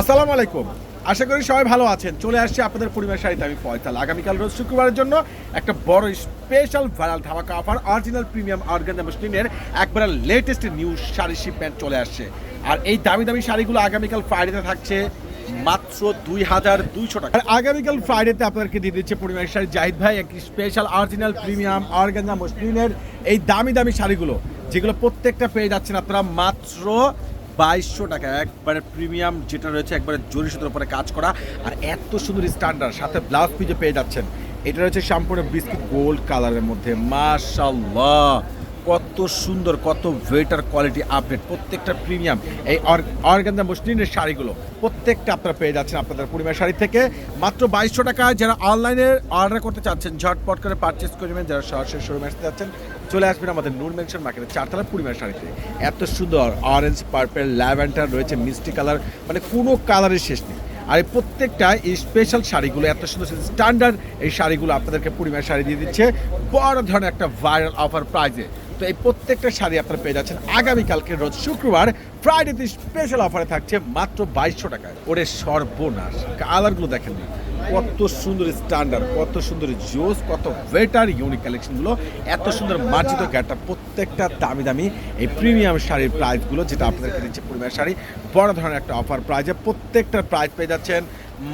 আসসালামু আলাইকুম। আশা করি সবাই ভালো আছেন। চলে আসছি আপনাদের পরিবার শাড়িতে আমি পয়তাল আগামীকাল রোজ শুক্রবারের জন্য একটা বড় স্পেশাল ভাইরাল ধামাকা অফার অরিজিনাল প্রিমিয়াম অর্গানজা মুসলিমের একবারে লেটেস্ট নিউ শাড়ি শিপমেন্ট চলে আসছে। আর এই দামি দামি শাড়িগুলো আগামীকাল ফ্রাইডেতে থাকছে মাত্র দুই হাজার দুইশো টাকা। আর আগামীকাল ফ্রাইডেতে আপনাদেরকে দিয়ে দিচ্ছে পরিবার শাড়ি জাহিদ ভাই, একটি স্পেশাল অরিজিনাল প্রিমিয়াম অর্গানজা মুসলিমের এই দামি দামি শাড়িগুলো, যেগুলো প্রত্যেকটা পেয়ে যাচ্ছেন আপনারা মাত্র বাইশশো টাকা। একবারে প্রিমিয়াম যেটা রয়েছে, একবারে জরি সুতোর উপরে কাজ করা। আর এত সুন্দর স্ট্যান্ডার্ড সাথে ব্লাউজ পিজে পেয়ে যাচ্ছেন। এটা রয়েছে সম্পূর্ণ বিস্কিট গোল্ড কালারের মধ্যে। মাশাল্লাহ কত সুন্দর, কত ওয়েটার কোয়ালিটি আপডেট প্রত্যেকটা প্রিমিয়াম এই অর্গানজা মসলিনের শাড়িগুলো প্রত্যেকটা আপনারা পেয়ে যাচ্ছেন আপনাদের পরিবার শাড়ি থেকে। মাত্র বাইশশো টাকায় যারা অনলাইনে অর্ডার করতে চাচ্ছেন, ঝটপট করে পারচেস করবেন যারা সরাসরি শোরুমে আসতে যাচ্ছেন চলে আসবেন আমাদের নূর মেনশন মার্কেটে চারতলা পরিবার শাড়িতে এত সুন্দর অরেঞ্জ পার্পেল ল্যাভেন্ডার রয়েছে, মিষ্টি কালার মানে কোনো কালারের শেষ নেই। আর এই প্রত্যেকটা এই স্পেশাল শাড়িগুলো, এত সুন্দর স্ট্যান্ডার্ড এই শাড়িগুলো আপনাদেরকে পরিমাণ শাড়ি দিয়ে দিচ্ছে। বড় ধরনের একটা ভাইরাল অফার প্রাইজে তো এই প্রত্যেকটা শাড়ি আপনারা পেয়ে যাচ্ছেন। আগামীকালকে রোজ শুক্রবার ফ্রাইডেতে স্পেশাল অফারে থাকছে মাত্র বাইশশো টাকায়। ওরে সর্বনাশ কালারগুলো দেখেন কত সুন্দর স্ট্যান্ডার্ড কত সুন্দর জোস কত ওয়েটার ইউনিক কালেকশনগুলো এত সুন্দর মার্জিত গ্যাটটা প্রত্যেকটা দামি দামি এই প্রিমিয়াম শাড়ির প্রাইসগুলো যেটা আপনাদেরকে দিচ্ছে পরিমাণ শাড়ি। বড় ধরনের একটা অফার প্রাইজে প্রত্যেকটার প্রাইস পেয়ে যাচ্ছেন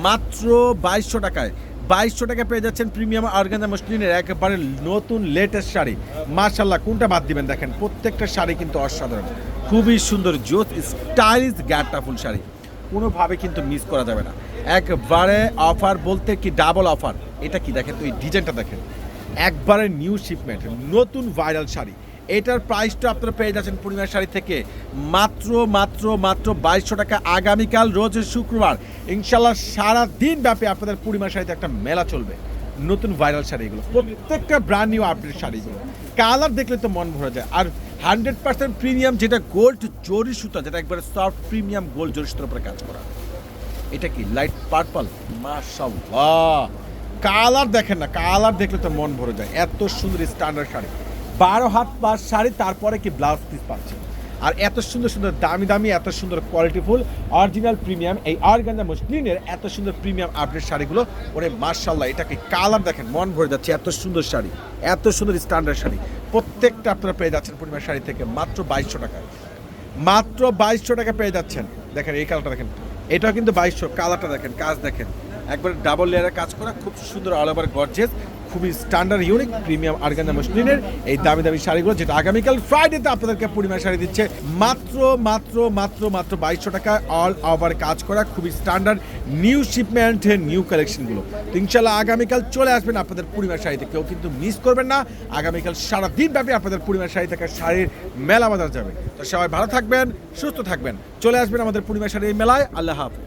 মাত্র বাইশশো টাকায়। বাইশশো টাকা পেয়ে যাচ্ছেন প্রিমিয়াম অর্গানজা মসলিনের একেবারে নতুন লেটেস্ট শাড়ি। মার্শাল্লাহ কোনটা বাদ দিবেন দেখেন, প্রত্যেকটা শাড়ি কিন্তু অসাধারণ। খুবই সুন্দর, জোস স্টাইলিশ গ্যাটটা ফুল শাড়ি। কোনোভাবে কিন্তু মিস করা যাবে না। একবারে অফার বলতে কি ডাবল অফার এটা কি দেখেন? তো এই ডিজাইনটা দেখেন। একবারে নিউ শিপমেন্ট নতুন ভাইরাল শাড়ি। এটার প্রাইসটা আপনারা পেয়ে যাচ্ছেন পূর্ণিমার শাড়ি থেকে। মাত্র মাত্র মাত্র বাইশশো টাকা আগামীকাল রোজ শুক্রবার। ইনশাল্লাহ সারা দিন ব্যাপী আপনাদের পূর্ণিমার শাড়িতে একটা মেলা চলবে। নতুন ভাইরাল শাড়িগুলো, প্রত্যেকটা ব্র্যান্ড নিউ আপডেট শাড়িগুলো। কালার দেখলে তো মন ভরে যায়। আর হান্ড্রেড পার্সেন্ট প্রিমিয়াম যেটা গোল্ড জরি সুতা, যেটা একবারে সফট প্রিমিয়াম গোল্ড জরি সুতার উপরে কাজ করা। এটা কি? লাইট পার্পল মাশাল্লাহ কালার দেখেন না কালার দেখলে তো মন ভরে যায়। এত সুন্দর স্ট্যান্ডার্ড শাড়ি। বারো হাত পাঁচ শাড়ি, তারপরে কি ব্লাউজ পিস পাচ্ছেন আর এত সুন্দর সুন্দর দামি দামি, এত সুন্দর কোয়ালিটিফুল অরিজিনাল প্রিমিয়াম এই অর্গানজা মসলিনের এত সুন্দর প্রিমিয়াম আপডেট শাড়িগুলো, ওরে মার্শাল্লাহ এটাকে কালার দেখেন, মন ভরে যাচ্ছে, এত সুন্দর শাড়ি, এত সুন্দর স্ট্যান্ডার্ড শাড়ি। প্রত্যেকটা আপনারা পেয়ে যাচ্ছেন পরিমাণ শাড়ি থেকে মাত্র বাইশশো টাকায়। মাত্র বাইশশো টাকা পেয়ে যাচ্ছেন। দেখেন, এই কালারটা দেখেন, এটাও কিন্তু বাইশশো কালারটা দেখেন, কাজ দেখেন। একবার ডাবল লেয়ারের কাজ করা, খুব সুন্দর অল ওভার গর্জেস খুবই স্ট্যান্ডার্ড ইউনিক প্রিমিয়াম আর্গানা মসলিনের এই দামি দামি শাড়িগুলো, যেটা আগামীকাল ফ্রাইডেতে আপনাদেরকে পরিমাণ শাড়ি দিচ্ছে। মাত্র মাত্র মাত্র মাত্র বাইশশো টাকা অল ওভার কাজ করা, খুবই স্ট্যান্ডার্ড নিউ শিপমেন্টের নিউ কালেকশনগুলো তো ইনশাল্লাহ আগামীকাল চলে আসবেন আপনাদের পরিমাণ শাড়িতে, কেউ কিন্তু মিস করবেন না। আগামীকাল সারা দিন ব্যাপী আপনাদের পরিমাণ শাড়ি থেকে শাড়ির মেলা বাজার যাবে। তো সবাই ভালো থাকবেন, সুস্থ থাকবেন। চলে আসবেন আমাদের পরিমাণ শাড়ির মেলায়। আল্লাহ হাফেজ।